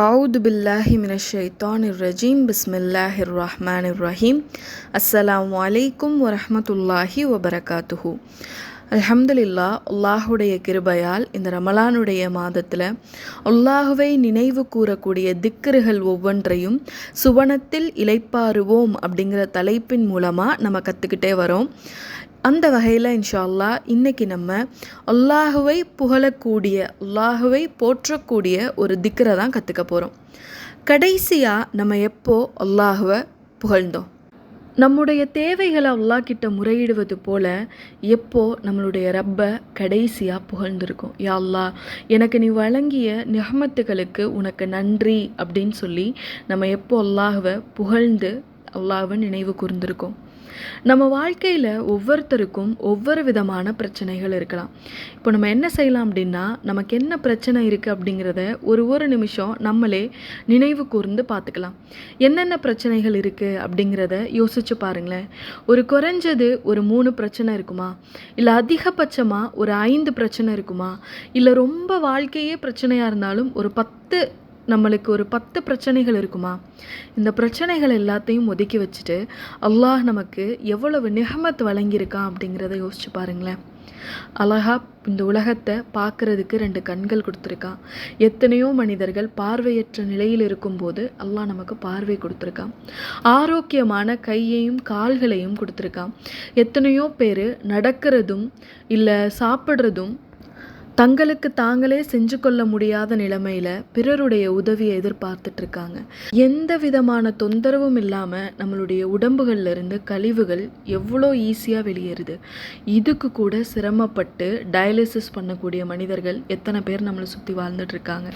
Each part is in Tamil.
அவுது பில்லாஹி மினஷைத்தான் இர்ரஜீம் பிஸ்மில்லாஹிர் ரஹ்மான் இர்ரஹீம் அஸ்ஸலாம் வலைக்கும் வரமத்துல்லாஹி வபரகாத்துஹு அல்ஹம்துலில்லா உல்லாஹுடைய கிருபையால் இந்த ரமலானுடைய மாதத்தில் உல்லாஹுவை நினைவு கூறக்கூடிய திக்கர்கள் ஒவ்வொன்றையும் சுவனத்தில் இழைப்பாருவோம் அப்படிங்கிற தலைப்பின் மூலமாக நம்ம கற்றுக்கிட்டே வரோம். அந்த வகையில் இன்ஷா அல்லா இன்றைக்கி நம்ம அல்லாஹுவை புகழக்கூடிய அல்லாஹுவை போற்றக்கூடிய ஒரு திக்கரை தான் கற்றுக்க போகிறோம் கடைசியாக நம்ம எப்போ அல்லாஹுவை புகழ்ந்தோம்? நம்முடைய தேவைகளை அல்லாஹ் கிட்ட முறையிடுவது போல எப்போ நம்மளுடைய ரப்பை கடைசியாக புகழ்ந்திருக்கும்? யா அல்லாஹ் எனக்கு நீ வழங்கிய நிகமத்துகளுக்கு உனக்கு நன்றி அப்படின்னு சொல்லி நம்ம எப்போ அல்லாஹுவை புகழ்ந்து அல்லாஹ்வை நினைவு கூர்ந்திருக்கோம்? நம்ம வாழ்க்கையில் ஒவ்வொருத்தருக்கும் ஒவ்வொரு விதமான பிரச்சனைகள் இருக்கலாம். இப்போ நம்ம என்ன செய்யலாம் அப்படின்னா நமக்கு என்ன பிரச்சனை இருக்குது அப்படிங்கிறத ஒரு ஒரு நிமிஷம் நம்மளே நினைவு கூர்ந்து பார்த்துக்கலாம். என்னென்ன பிரச்சனைகள் இருக்குது அப்படிங்கிறத யோசிச்சு பாருங்களேன். ஒரு குறைஞ்சது ஒரு மூணு பிரச்சனை இருக்குமா? இல்லை அதிகபட்சமாக ஒரு ஐந்து பிரச்சனை இருக்குமா? இல்லை ரொம்ப வாழ்க்கையே பிரச்சனையாக இருந்தாலும் ஒரு பத்து நம்மளுக்கு ஒரு பத்து பிரச்சனைகள் இருக்குமா? இந்த பிரச்சனைகள் எல்லாத்தையும் ஒதுக்கி வச்சுட்டு அல்லாஹ் நமக்கு எவ்வளவு நிகமத் வழங்கியிருக்கான் அப்படிங்கிறத யோசிச்சு பாருங்களேன். அழகா இந்த உலகத்தை பார்க்கறதுக்கு ரெண்டு கண்கள் கொடுத்துருக்கான் எத்தனையோ மனிதர்கள் பார்வையற்ற நிலையில் இருக்கும்போது அல்லாஹ் நமக்கு பார்வை கொடுத்துருக்கான் ஆரோக்கியமான கையையும் கால்களையும் கொடுத்துருக்கான் எத்தனையோ பேர் நடக்கிறதும் இல்லை சாப்பிட்றதும் தங்களுக்கு தாங்களே செஞ்சு கொள்ள முடியாத நிலைமையில் பிறருடைய உதவியை எதிர்பார்த்துட்டு இருக்காங்க எந்த விதமான தொந்தரவும் இல்லாமல் நம்மளுடைய உடம்புகள்ல இருந்து கழிவுகள் எவ்வளோ ஈஸியாக வெளியேறுது. இதுக்கு கூட சிரமப்பட்டு டயாலிசிஸ் பண்ணக்கூடிய மனிதர்கள் எத்தனை பேர் நம்மளை சுற்றி வாழ்ந்துட்டு இருக்காங்க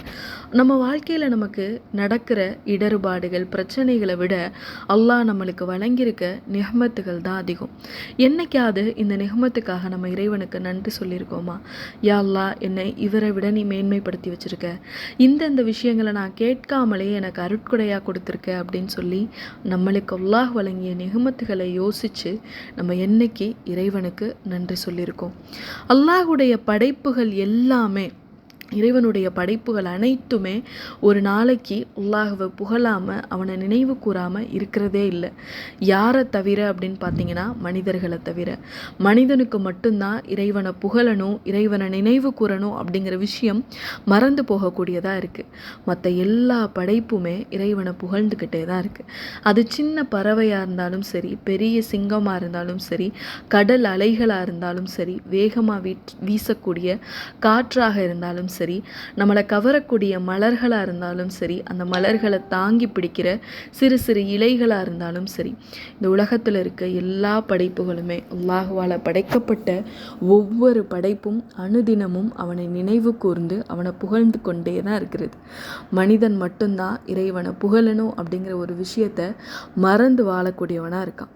நம்ம வாழ்க்கையில் நமக்கு நடக்கிற இடர்பாடுகள் பிரச்சனைகளை விட அல்லாஹ் நம்மளுக்கு வழங்கியிருக்க நிகமத்துகள் தான் அதிகம். என்னைக்காவது இந்த நிகமத்துக்காக நம்ம இறைவனுக்கு நன்றி சொல்லியிருக்கோமா? யா அல்லா என்னை இவரை விட நீ மேன்மைப்படுத்தி வச்சுருக்க. இந்தந்த விஷயங்களை நான் கேட்காமலே எனக்கு அருட்கொடையாக கொடுத்துருக்க அப்படின்னு சொல்லி நம்மளுக்கு அல்லாஹ் வழங்கிய நிகமத்துகளை யோசித்து நம்ம என்னைக்கு இறைவனுக்கு நன்றி சொல்லியிருக்கோம். அல்லாஹுடைய படைப்புகள் எல்லாமே இறைவனுடைய படைப்புகள் அனைத்துமே ஒரு நாளைக்கு அல்லாஹுவை புகழாமல் அவனை நினைவு கூறாமல் இருக்கிறதே இல்லை. யாரை தவிர அப்படின்னு பார்த்தீங்கன்னா மனிதர்களை தவிர. மனிதனுக்கு மட்டும்தான் இறைவனை புகழணும் இறைவனை நினைவு கூறணும் அப்படிங்கிற விஷயம் மறந்து போகக்கூடியதாக இருக்குது மற்ற எல்லா படைப்புமே இறைவனை புகழ்ந்துக்கிட்டே தான் இருக்குது அது சின்ன பறவையாக இருந்தாலும் சரி பெரிய சிங்கமாக இருந்தாலும் சரி கடல் அலைகளாக இருந்தாலும் சரி வேகமாக வீ வீசக்கூடிய காற்றாக இருந்தாலும் சரி நம்மளை கவரக்கூடிய மலர்களாக இருந்தாலும் சரி அந்த மலர்களை தாங்கி பிடிக்கிற சிறு சிறு இலைகளாக இருந்தாலும் சரி இந்த உலகத்தில் இருக்க எல்லா படைப்புகளுமே அல்லாஹுவால் படைக்கப்பட்ட ஒவ்வொரு படைப்பும் அனுதினமும் அவனை நினைவு கூர்ந்து அவனை புகழ்ந்து கொண்டே தான் இருக்கிறது. மனிதன் மட்டும்தான் இறைவனை புகழணும் அப்படிங்கிற ஒரு விஷயத்தை மறந்து வாழக்கூடியவனாக இருக்கான்.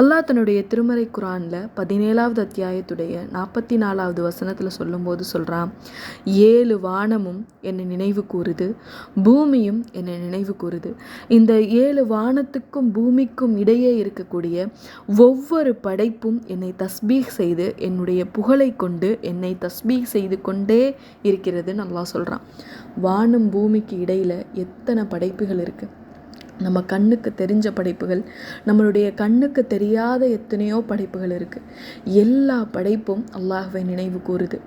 அல்லாஹ் தன்னுடைய திருமறை குரானில் பதினேழாவது அத்தியாயத்துடைய நாற்பத்தி நாலாவது வசனத்தில் சொல்லும்போது சொல்கிறான் ஏழு வானமும் என்னை நினைவு கூறுது பூமியும் என்னை நினைவு கூறுது. இந்த ஏழு வானத்துக்கும் பூமிக்கும் இடையே இருக்கக்கூடிய ஒவ்வொரு படைப்பும் என்னை தஸ்பீக் செய்து என்னுடைய புகழை கொண்டு என்னை தஸ்பீக் செய்து கொண்டே இருக்கிறது நல்லா சொல்கிறான் வானம் பூமிக்கு இடையில் எத்தனை படைப்புகள் இருக்குது நம்ம கண்ணுக்கு தெரிஞ்ச படைப்புகள் நம்மளுடைய கண்ணுக்கு தெரியாத எத்தனையோ படைப்புகள் இருக்குது எல்லா படைப்பும் அல்லாஹுவை நினைவு கூறுது.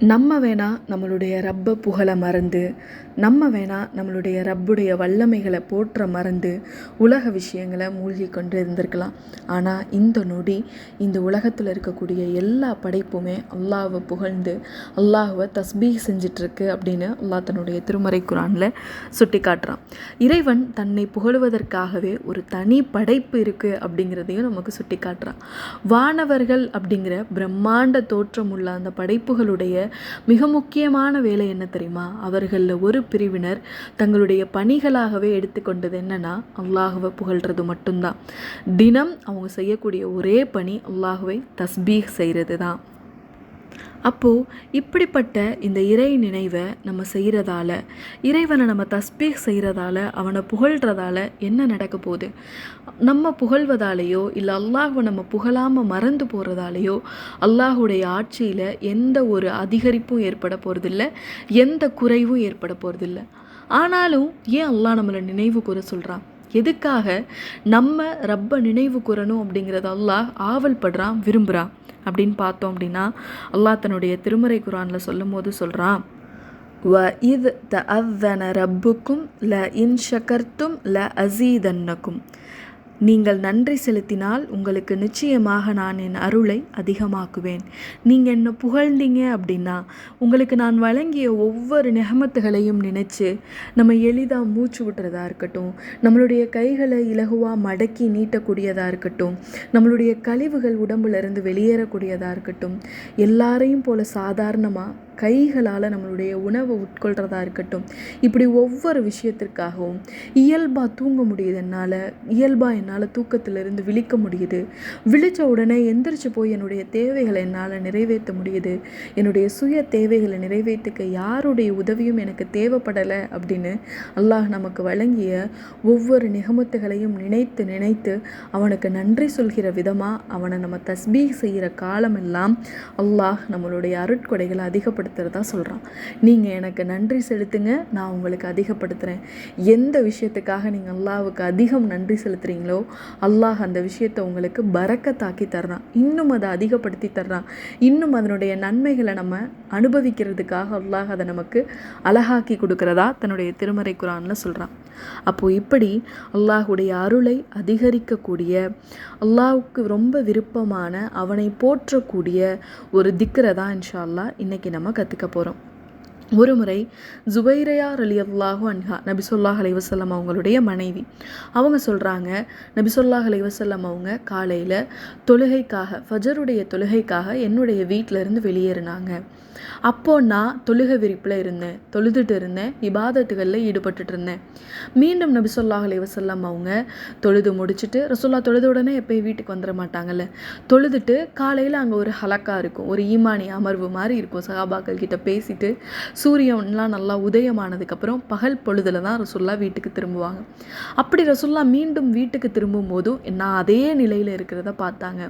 நம்ம வேணா நம்மளுடைய ரப்பை புகழ மறந்து நம்ம வேணா நம்மளுடைய ரப்புடைய வல்லமைகளை போற்ற மறந்து உலக விஷயங்களை மூழ்கி கொண்டு இருந்திருக்கலாம். ஆனால் இந்த நொடி இந்த உலகத்தில் இருக்கக்கூடிய எல்லா படைப்புமே அல்லாஹை புகழ்ந்து அல்லாஹுவை தஸ்பீக் செஞ்சிட்ருக்கு அப்படின்னு அல்லாஹ் தன்னுடைய திருமறை குரானில் சுட்டி காட்டுறான் இறைவன் தன்னை புகழுவதற்காகவே ஒரு தனி படைப்பு இருக்குது அப்படிங்கிறதையும் நமக்கு சுட்டி காட்டுறான் வானவர்கள் அப்படிங்கிற பிரம்மாண்ட தோற்றம் உள்ள அந்த படைப்புகளுடைய மிக முக்கியமான வேலை என்ன தெரியுமா? அவர்களில் ஒரு பிரிவினர் தங்களுடைய பணிகளாகவே எடுத்துக்கொண்டது என்னன்னா அல்லாஹுவை புகழ்கிறது மட்டும்தான். தினம் அவங்க செய்யக்கூடிய ஒரே பணி அல்லாஹுவை தஸ்பீக் செய்கிறது தான் அப்போது இப்படிப்பட்ட இந்த இறை நினைவை நம்ம செய்கிறதால இறைவனை நம்ம தஸ்பீக் செய்கிறதால அவனை புகழ்கிறதால என்ன நடக்க போகுது? நம்ம புகழ்வதாலேயோ இல்லை அல்லாஹுவை நம்ம புகழாமல் மறந்து போகிறதாலேயோ அல்லாஹுடைய ஆட்சியில் எந்த ஒரு அதிகரிப்பும் ஏற்பட போகிறதில்ல எந்த குறைவும் ஏற்பட போகிறதில்ல ஆனாலும் ஏன் அல்லாஹ் நம்மளை நினைவு கூற சொல்கிறான் எதுக்காக நம்ம ரப்ப நினைவு கூறணும் அப்படிங்கிறத அல்லாஹ் ஆவல் படுறான் விரும்புகிறான் அப்படின்னு பார்த்தோம் அப்படின்னா அல்லாஹ் தன்னுடைய திருமறை குரானில் சொல்லும் போது சொல்கிறான் வ இது த அவ்வன ரப்புக்கும் ல இன் ஷக்கர்த்தும் ல அசீதன்னக்கும் நீங்கள் நன்றி செலுத்தினால் உங்களுக்கு நிச்சயமாக நான் என் அருளை அதிகமாக்குவேன். நீங்கள் என்னை புகழ்ந்தீங்க அப்படின்னா உங்களுக்கு நான் வழங்கிய ஒவ்வொரு நெகமத்துகளையும் நினச்சி நம்ம எளிதாக மூச்சு விட்டுறதா இருக்கட்டும் நம்மளுடைய கைகளை இலகுவாக மடக்கி நீட்டக்கூடியதாக இருக்கட்டும் நம்மளுடைய கழிவுகள் உடம்புலேருந்து வெளியேறக்கூடியதாக இருக்கட்டும் எல்லாரையும் போல சாதாரணமாக கைகளால் நம்மளுடைய உணவை உட்கொள்கிறதா இருக்கட்டும். இப்படி ஒவ்வொரு விஷயத்திற்காகவும் இயல்பாக தூங்க முடியுது என்னால் இயல்பாக என்னால் தூக்கத்திலிருந்து விழிக்க முடியுது. விழித்த உடனே எந்திரிச்சு போய் என்னுடைய தேவைகளை என்னால் நிறைவேற்ற முடியுது. என்னுடைய சுய தேவைகளை நிறைவேற்றிக்க யாருடைய உதவியும் எனக்கு தேவைப்படலை அப்படின்னு அல்லாஹ் நமக்கு வழங்கிய ஒவ்வொரு நிகமத்துகளையும் நினைத்து நினைத்து அவனுக்கு நன்றி சொல்கிற விதமாக அவனை நம்ம தஸ்பீக் செய்கிற காலமெல்லாம் அல்லாஹ் நம்மளுடைய அருட்கொடைகளை அதிகப்படுத்த அதிகப்படுத்துகிறதா சொல்கிறான் நீங்கள் எனக்கு நன்றி செலுத்துங்க நான் உங்களுக்கு அதிகப்படுத்துகிறேன் எந்த விஷயத்துக்காக நீங்கள் அல்லாவுக்கு அதிகம் நன்றி செலுத்துகிறீங்களோ அல்லாஹ் அந்த விஷயத்தை உங்களுக்கு பறக்க தாக்கி தர்றான். இன்னும் அதை அதிகப்படுத்தி தர்றான். இன்னும் அதனுடைய நன்மைகளை நம்ம அனுபவிக்கிறதுக்காக அல்லாஹ் அதை நமக்கு அழகாக்கி கொடுக்குறதா தன்னுடைய திருமறை குரானில் சொல்கிறான் அப்போது இப்படி அல்லாஹுடைய அருளை அதிகரிக்கக்கூடிய அல்லாஹுக்கு ரொம்ப விருப்பமான அவனை போற்றக்கூடிய ஒரு திக்கரை தான் இன்ஷா அல்லா இன்றைக்கி நம்ம கற்றுக்க போகிறோம் ஒரு முறை ஜுபைரையா அலி அல்லாஹு அன்ஹா நபிசொல்லாஹ் அலைவசல்லம் அவங்களுடைய மனைவி அவங்க சொல்கிறாங்க நபிசொல்லாஹ் அலைவசல்லம் அவங்க காலையில் தொழுகைக்காக ஃபஜருடைய தொழுகைக்காக என்னுடைய வீட்டிலேருந்து வெளியேறினாங்க. அப்போ நான் தொழுக விரிப்பில் இருந்தேன். தொழுதுட்டு இருந்தேன். இபாதத்துகளில் ஈடுபட்டுட்டு இருந்தேன். மீண்டும் நபி சொல்லாஹ் அலைவசல்லாம் அவங்க தொழுது முடிச்சுட்டு ரசோல்லா தொழுத உடனே எப்போயும் வீட்டுக்கு வந்துட மாட்டாங்கல்ல. தொழுதுட்டு காலையில் அங்கே ஒரு ஹலக்கா இருக்கும். ஒரு ஈமானி அமர்வு மாதிரி இருக்கும். சகாபாக்கள் கிட்ட பேசிட்டு சூரியன்லாம் நல்லா உதயமானதுக்கப்புறம் பகல் பொழுதுல தான் ரசுல்லா வீட்டுக்கு திரும்புவாங்க. அப்படி ரசுல்லா மீண்டும் வீட்டுக்கு திரும்பும் போதும் நான் அதே நிலையில் இருக்கிறத பார்த்தாங்க.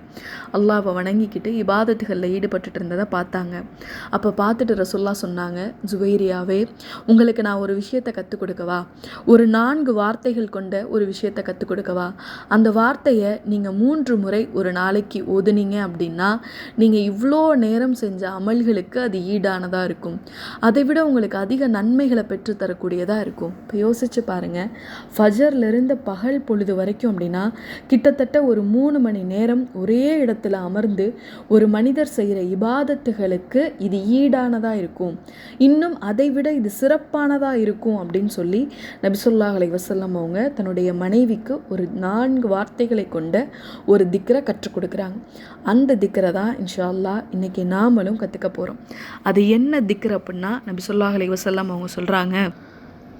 அல்லாவை வணங்கிக்கிட்டு இபாதத்துகளில் ஈடுபட்டுட்டு இருந்ததை பார்த்தாங்க. அப்போ பார்த்துட்டு ரசுல்லா சொன்னாங்க ஜுவைரியாவே உங்களுக்கு நான் ஒரு விஷயத்தை கற்றுக் கொடுக்கவா? ஒரு நான்கு வார்த்தைகள் கொண்ட ஒரு விஷயத்தை கற்றுக் கொடுக்கவா? அந்த வார்த்தையை நீங்கள் மூன்று முறை ஒரு நாளைக்கு ஓதுனீங்க அப்படின்னா நீங்கள் இவ்வளோ நேரம் செஞ்ச அமல்களுக்கு அது ஈடானதாக இருக்கும். அதை விட உங்களுக்கு அதிக நன்மைகளை பெற்றுத்தரக்கூடியதாக இருக்கும். இப்போ யோசிச்சு பாருங்கள் ஃபஜர்லேருந்து பகல் பொழுது வரைக்கும் அப்படின்னா கிட்டத்தட்ட ஒரு மூணு மணி நேரம் ஒரே இடத்துல அமர்ந்து ஒரு மனிதர் செய்கிற இபாதத்துகளுக்கு இது ஈடானதாக இருக்கும். இன்னும் அதை விட இது சிறப்பானதாக இருக்கும் அப்படின்னு சொல்லி நபிசுல்லா அலை வசல்லம் அவங்க தன்னுடைய மனைவிக்கு ஒரு நான்கு வார்த்தைகளை கொண்ட ஒரு திக்கரை கற்றுக் கொடுக்குறாங்க. அந்த திக்கரை தான் இன்ஷா அல்லா இன்றைக்கி நாமளும் கற்றுக்க போகிறோம் அது என்ன திக்கர் அப்படின்னா நபிசுல்லா அலை வசல்லம் அவங்க சொல்கிறாங்க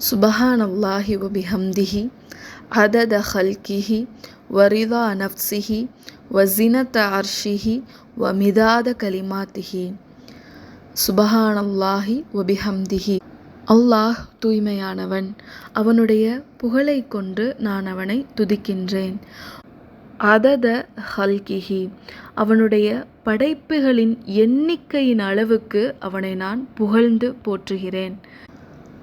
சுபஹான் அல்லாஹி வபிஹம்திஹி அதத ஹல்கிஹி வரிதா நப்சிஹி வசினத அர்ஷிஹி வமிதாத கலிமாத்திஹி. சுபஹானல்லாஹி ஒபிஹம்திஹி அல்லாஹ் தூய்மையானவன். அவனுடைய புகழை கொண்டு நான் அவனை துதிக்கின்றேன். அதத ஹல்கிஹி. அவனுடைய படைப்புகளின் எண்ணிக்கையின் அளவுக்கு அவனை நான் புகழ்ந்து போற்றுகிறேன்.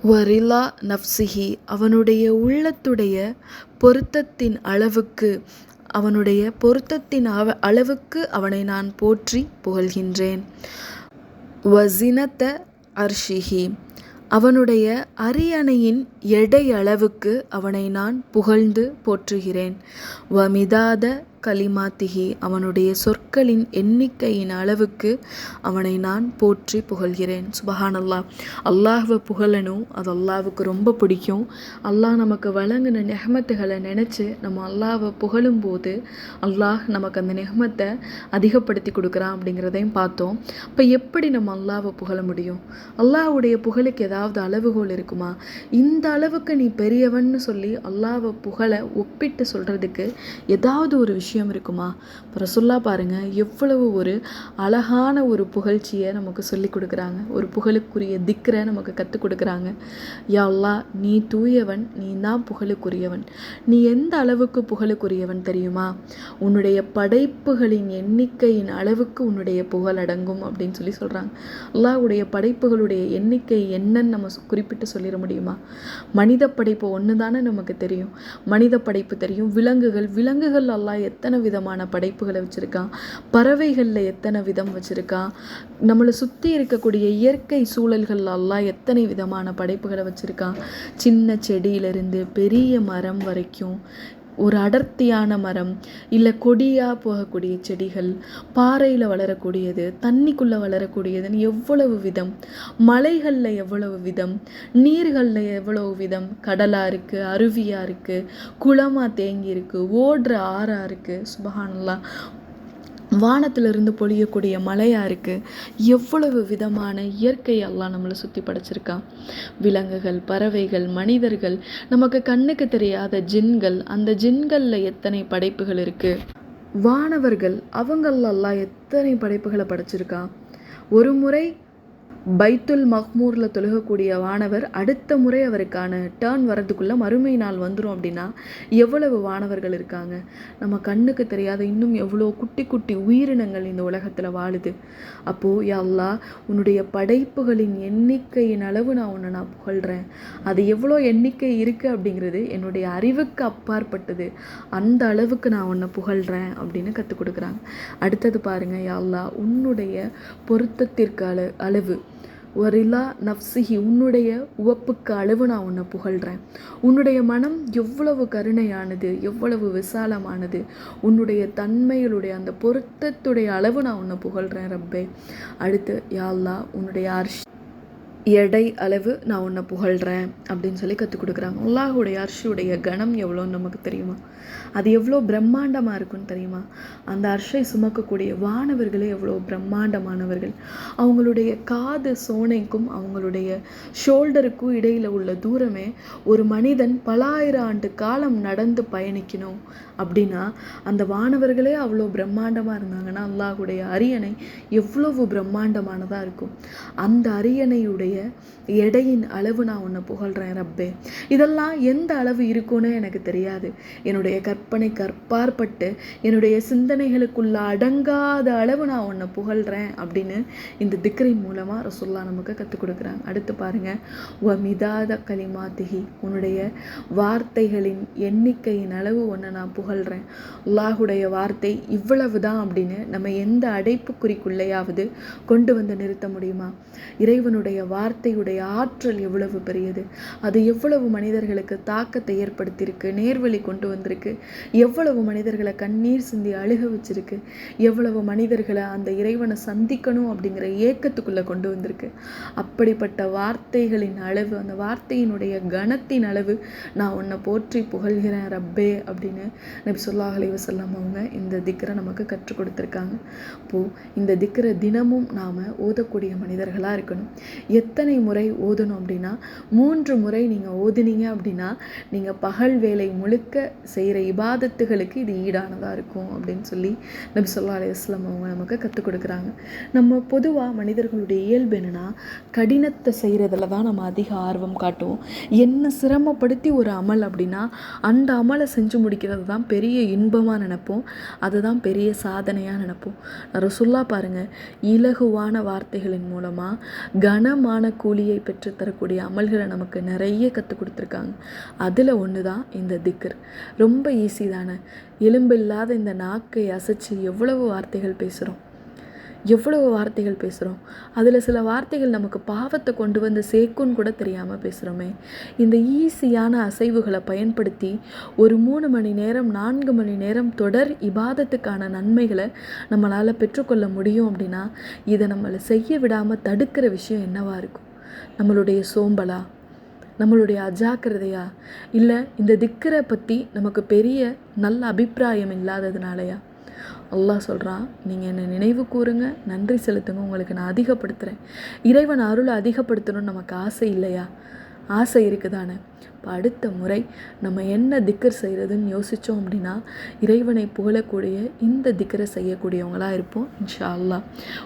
வரிலா நப்சிஹி அவனுடைய உள்ளத்துடைய பொருத்தத்தின் அளவுக்கு அவனுடைய பொருத்தத்தின் அளவுக்கு அவனை நான் போற்றி புகழ்கின்றேன். வசினத்த அர்ஷிஹி அவனுடைய அரியணையின் எடை அளவுக்கு அவனை நான் புகழ்ந்து போற்றுகிறேன். வமிதாத கலிமாத்திகி அவனுடைய சொற்களின் எண்ணிக்கையின் அளவுக்கு அவனை நான் போற்றி புகழ்கிறேன். சுபஹான் அல்லாஹ் அல்லாஹ்வை புகழணும். அது அல்லாவுக்கு ரொம்ப பிடிக்கும். அல்லாஹ் நமக்கு வழங்கின நெஹமத்துகளை நினச்சி நம்ம அல்லாவை புகழும் போது அல்லாஹ் நமக்கு அந்த நெஹமத்தை அதிகப்படுத்தி கொடுக்குறான் அப்படிங்கிறதையும் பார்த்தோம். இப்போ எப்படி நம்ம அல்லாவை புகழ முடியும்? அல்லாஹ்வுடைய புகழுக்கு ஏதாவது அளவுகோல் இருக்குமா? இந்த அளவுக்கு நீ பெரியவன்னு சொல்லி அல்லாவை புகழ ஒப்பிட்டு சொல்கிறதுக்கு ஏதாவது ஒரு விஷயம் விஷயம் இருக்குமா? அப்புறம் ரசுல்லா பாருங்கள் எவ்வளவு ஒரு அழகான ஒரு புகழ்ச்சியை நமக்கு சொல்லி கொடுக்குறாங்க. ஒரு புகழுக்குரிய திக்கரை நமக்கு கற்றுக் கொடுக்குறாங்க. யா நீ தூயவன் நீ தான் புகழுக்குரியவன். நீ எந்த அளவுக்கு புகழுக்குரியவன் தெரியுமா? உன்னுடைய படைப்புகளின் எண்ணிக்கையின் அளவுக்கு உன்னுடைய புகழ் அடங்கும் அப்படின்னு சொல்லி சொல்கிறாங்க அல்லாஹ்வுடைய படைப்புகளுடைய எண்ணிக்கை என்னன்னு நம்ம குறிப்பிட்டு சொல்லிட முடியுமா? மனித படைப்பு ஒன்று தானே நமக்கு தெரியும். மனித படைப்பு தெரியும். விலங்குகள் விலங்குகள் எல்லாம் எத்தனை எத்தனை விதமான படைப்புகளை வச்சுருக்கான் பறவைகளில் எத்தனை விதம் வச்சுருக்கான் நம்மளை சுற்றி இருக்கக்கூடிய இயற்கை சூழல்கள்லல்லாம் எத்தனை விதமான படைப்புகளை வச்சுருக்கான் சின்ன செடியிலிருந்து பெரிய மரம் வரைக்கும் ஒரு அடர்த்தியான மரம் இல்லை கொடியாக போகக்கூடிய செடிகள் பாறையில் வளரக்கூடியது தண்ணிக்குள்ளே வளரக்கூடியதுன்னு எவ்வளவு விதம்? மலைகளில் எவ்வளவு விதம்? நீர்களில் எவ்வளவு விதம்? கடலாக இருக்குது அருவியாக இருக்குது குளமாக தேங்கி இருக்குது ஓடுற ஆறாக இருக்குது சுபஹானல்லாம் வானத்திலிருந்து பொழியக்கூடிய மலையாக இருக்குது எவ்வளவு விதமான இயற்கை எல்லாம் நம்மளை சுற்றி படைச்சிருக்கான் விலங்குகள் பறவைகள் மனிதர்கள். நமக்கு கண்ணுக்கு தெரியாத ஜின்கள். அந்த ஜின்களில் எத்தனை படைப்புகள் இருக்குது வானவர்கள் அவங்களெல்லாம் எத்தனை படைப்புகளை படைச்சிருக்கான் ஒரு முறை பைத்துல் மஹ்மூரில் தொழுகக்கூடிய வானவர் அடுத்த முறை அவருக்கான டேர்ன் வரதுக்குள்ளே மறுமை நாள் வந்துடும் அப்படின்னா எவ்வளவு வானவர்கள் இருக்காங்க? நம்ம கண்ணுக்கு தெரியாத இன்னும் எவ்வளோ குட்டி குட்டி உயிரினங்கள் இந்த உலகத்தில் வாழுது. அப்போது யா உன்னுடைய படைப்புகளின் எண்ணிக்கையின் அளவு நான் உன்னை நான் புகழ்கிறேன் அது எவ்வளோ எண்ணிக்கை இருக்குது அப்படிங்கிறது என்னுடைய அறிவுக்கு அப்பாற்பட்டது. அந்த அளவுக்கு நான் உன்னை புகழ்கிறேன் அப்படின்னு கற்றுக் கொடுக்குறாங்க. அடுத்தது பாருங்கள் யா உன்னுடைய பொருத்தத்திற்கு அளவு. வரிலா நப்சிஹி உன்னுடைய உவப்புக்கு அளவு நான் உன்னை புகழ்கிறேன் உன்னுடைய மனம் எவ்வளவு கருணையானது எவ்வளவு விசாலமானது உன்னுடைய தன்மைகளுடைய அந்த பொருத்தத்துடைய அளவு நான் உன்னை புகழ்கிறேன் ரப்பே. அடுத்து யாழ்லா உன்னுடைய அர்ஷ் எடை அளவு நான் உன்னை புகழ்கிறேன் அப்படின்னு சொல்லி கற்றுக் கொடுக்குறாங்க. அல்லாஹுடைய அர்ஷுடைய கணம் எவ்வளோன்னு நமக்கு தெரியுமா? அது எவ்வளோ பிரம்மாண்டமாக இருக்குன்னு தெரியுமா? அந்த அர்ஷை சுமக்கக்கூடிய வானவர்களே எவ்வளோ பிரம்மாண்டமானவர்கள். அவங்களுடைய காது சோனைக்கும் அவங்களுடைய ஷோல்டருக்கும் இடையில் உள்ள தூரமே ஒரு மனிதன் பல ஆயிரம் ஆண்டு காலம் நடந்து பயணிக்கணும். அப்படின்னா அந்த வானவர்களே அவ்வளோ பிரம்மாண்டமாக இருந்தாங்கன்னா அல்லாஹுடைய அரியணை எவ்வளவு பிரம்மாண்டமானதாக இருக்கும். அந்த அரியணையுடைய எடையின் அளவு நான் உன்னை புகழ்கிறேன் ரப்பே. இதெல்லாம் எந்த அளவு இருக்கும்னு எனக்கு தெரியாது. என்னுடைய கற்பனை கற்பாற்பட்டு என்னுடைய சிந்தனைகளுக்குள்ள அடங்காத அளவு நான் உன்னை புகழ்கிறேன் அப்படின்னு இந்த திக்ரின் மூலமாக ரசுல்லா நமக்கு கற்றுக் கொடுக்குறாங்க. அடுத்து பாருங்கள் வ மிதாத களிமாத்திகி உன்னுடைய வார்த்தைகளின் எண்ணிக்கையின் அளவு ஒன்று நான் புகழ்கிறேன் அல்லாஹுடைய வார்த்தை இவ்வளவு தான் அப்படின்னு நம்ம எந்த அடைப்புக்குறிக்குள்ளேயாவது கொண்டு வந்து நிறுத்த முடியுமா? இறைவனுடைய வார்த்தையுடைய ஆற்றல் எவ்வளவு பெரியது? அது எவ்வளவு மனிதர்களுக்கு தாக்கத்தை ஏற்படுத்தியிருக்கு நேர்வழி கொண்டு வந்திருக்கு? எவ்வளவு மனிதர்களை கண்ணீர் சிந்தி அழுக வச்சிருக்கு? எவ்வளவு மனிதர்களை அந்த இறைவனை சந்திக்கணும் அப்படிங்கிற ஏக்கத்துக்குள்ளே கொண்டு வந்திருக்கு? அப்படிப்பட்ட வார்த்தைகளின் அளவு அந்த வார்த்தையினுடைய கணத்தின் அளவு நான் உன்னை போற்றி புகழ்கிறேன் ரப்பே அப்படின்னு நபி அலி வசல்லாம் அவங்க இந்த திக்கரை நமக்கு கற்றுக் கொடுத்துருக்காங்க. அப்போது இந்த திக்கரை தினமும் நாம் ஓதக்கூடிய மனிதர்களாக இருக்கணும். எத்தனை முறை ஓதணும் அப்படின்னா மூன்று முறை நீங்கள் ஓதுனீங்க அப்படின்னா நீங்கள் பகல் வேலை முழுக்க செய்கிற இபாதத்துகளுக்கு இது ஈடானதாக இருக்கும் அப்படின்னு சொல்லி நபி அலி அலையம் அவங்க நமக்கு கற்றுக் கொடுக்குறாங்க. நம்ம பொதுவாக மனிதர்களுடைய இயல்பு என்னென்னா கடினத்தை செய்கிறதுல தான் நம்ம அதிக ஆர்வம் காட்டுவோம். என்ன சிரமப்படுத்தி ஒரு அமல் அப்படின்னா அந்த அமலை செஞ்சு முடிக்கிறது தான் பெரிய இன்பமாக நினப்போம். அதுதான் பெரிய சாதனையாக நினைப்போம். ரசுல்லா பாருங்கள் இலகுவான வார்த்தைகளின் மூலமாக கனமான கூலியை பெற்றுத்தரக்கூடிய அமல்களை நமக்கு நிறைய கற்றுக் கொடுத்துருக்காங்க. அதில் ஒன்று தான் இந்த திக்கர் ரொம்ப ஈஸி தானே? எலும்பில்லாத இந்த நாக்கை அசைச்சு எவ்வளவு வார்த்தைகள் பேசுகிறோம் எவ்வளவு வார்த்தைகள் பேசுகிறோம் அதில் சில வார்த்தைகள் நமக்கு பாவத்தை கொண்டு வந்து சேர்க்குன்னு கூட தெரியாமல் பேசுகிறோமே இந்த ஈஸியான அசைவுகளை பயன்படுத்தி ஒரு மூணு மணி நேரம் நான்கு மணி நேரம் தொடர் இபாதத்துக்கான நன்மைகளை நம்மளால் பெற்றுக்கொள்ள முடியும் அப்படின்னா இதை நம்மளை செய்ய விடாமல் தடுக்கிற விஷயம் என்னவாக இருக்கும்? நம்மளுடைய சோம்பலா? நம்மளுடைய அஜாக்கிரதையா? இல்லை இந்த திக்கரை பற்றி நமக்கு பெரிய நல்ல அபிப்பிராயம் இல்லாததுனாலயா? அல்லாஹ் சொல்கிறான் நீங்கள் என்னை நினைவு கூறுங்க நன்றி செலுத்துங்க உங்களுக்கு நான் அதிகப்படுத்துகிறேன் இறைவன் அருளை அதிகப்படுத்தணும்னு நமக்கு ஆசை இல்லையா? ஆசை இருக்குதானே? இப்போ அடுத்த முறை நம்ம என்ன திக்கர் செய்கிறதுன்னு யோசித்தோம் அப்படின்னா இறைவனை புகழக்கூடிய இந்த திக்கரை செய்யக்கூடியவங்களாக இருப்போம் இன்ஷா அல்லா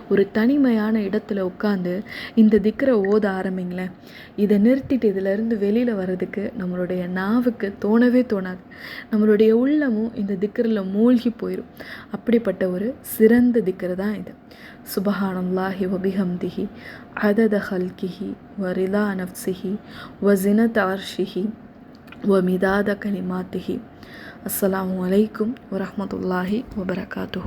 ஒரு தனிமையான இடத்துல உட்காந்து இந்த திக்கரை ஓத ஆரம்பிங்களேன். இதை நிறுத்திட்டு இதிலேருந்து வெளியில் வர்றதுக்கு நம்மளுடைய நாவுக்கு தோணவே தோணாது. நம்மளுடைய உள்ளமும் இந்த திக்கரில் மூழ்கி போயிடும் அப்படிப்பட்ட ஒரு சிறந்த திக்கர் தான் இது. சுபஹானல்லாஹி வபிஹம்திஹி அதத ஹல்கிஹி வரிதா நஃப்சிஹி வசினத் அர்ஷிஹி வமிதாத கலிமாத்திஹி அஸ்ஸலாமு அலைக்கும் வரஹமத்துல்லாஹி வபரகாத்து